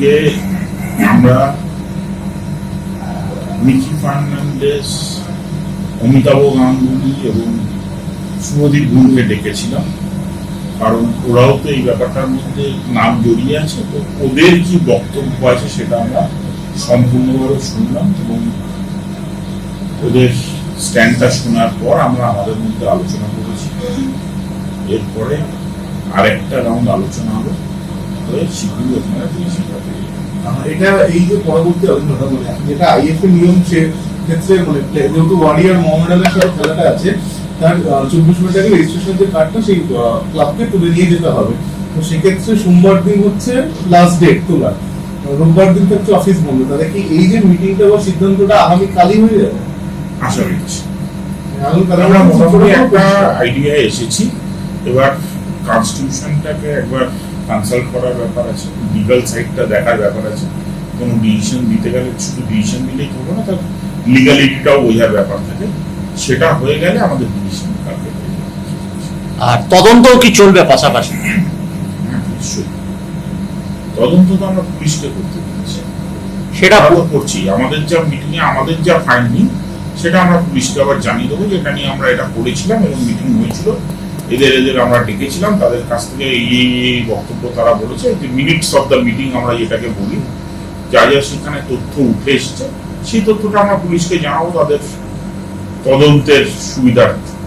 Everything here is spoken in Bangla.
আজকে আমরা মিকি ফার্নান্ডেস অমিতাভ গাঙ্গুলি এবং শুভদীপ গুরুকে ডেকেছিলাম। কারণ ওরাও তো এই ব্যাপারটার মধ্যে নাম জড়িয়ে আছে, তো ওদের কি বক্তব্য আছে সেটা আমরা সম্পূর্ণভাবে শুনলাম এবং ওদের স্ট্যান্ডটা শোনার পর আমরা আমাদের মধ্যে আলোচনা করেছি। এরপরে আরেকটা রাউন্ড আলোচনা হবে। শীঘ্রই আপনারা এটা এই যে পরবর্তী আলোচনাটা মানে যেটা আইএফ নিয়ম সে ক্ষেত্রে মানে যেহেতু ওয়ারিয়ার মোহামেডানের সাথে খেলাটা আছে তার চব্বিশ মিনিট আগে রেজিস্ট্রেশন যে কার্ডটা সেই ক্লাবকে তুলে নিয়ে যেতে হবে। তো সেক্ষেত্রে সোমবার দিন হচ্ছে লাস্ট ডেট তোলার। রোববার দিন হচ্ছে অফিস বন্ধ। তাহলে কি এই যে মিটিংটা বা সিদ্ধান্তটা আগামী কালই হয়ে যাবে? আশা করছি। আমরা মোটামুটি একটা আইডিয়া এসেছি। এবার কনস্টিটিউশনটাকে একবার কনসাল্ট করার ব্যাপার আছে লিগাল সাইডটা দেখার ব্যাপার আছে কোনো ডিসিশন দিতে গেলে শুধু ডিসিশন দিলেই হবে না তার লিগালিটিটাও বোঝার ব্যাপার থাকে সেটা হয়ে গেলে আমাদের ডিসিশন কালকে আর তদন্তও কি চলবে পাশাপাশি? হ্যাঁ তদন্ত তো আমরা পুলিশকে করতে দিচ্ছি সেটা আমরা করছি আমাদের যা মিটিং এ আমাদের যা ফাইন্ডিং সেটা আমরা পুলিশকে আবার জানিয়ে দেবো যেটা নিয়ে আমরা এটা করেছিলাম এবং মিটিং হয়েছিল। এদের এদের আমরা ডেকেছিলাম, তাদের কাছ থেকে এই বক্তব্য তারা বলেছে। মিনিটস অফ দ্য মিটিং আমরা যেটাকে বলি, যা যা সেখানে তথ্য উঠে এসছে, সেই তথ্যটা আমরা পুলিশকে জানাব, তাদের তদন্তের সুবিধার্থে।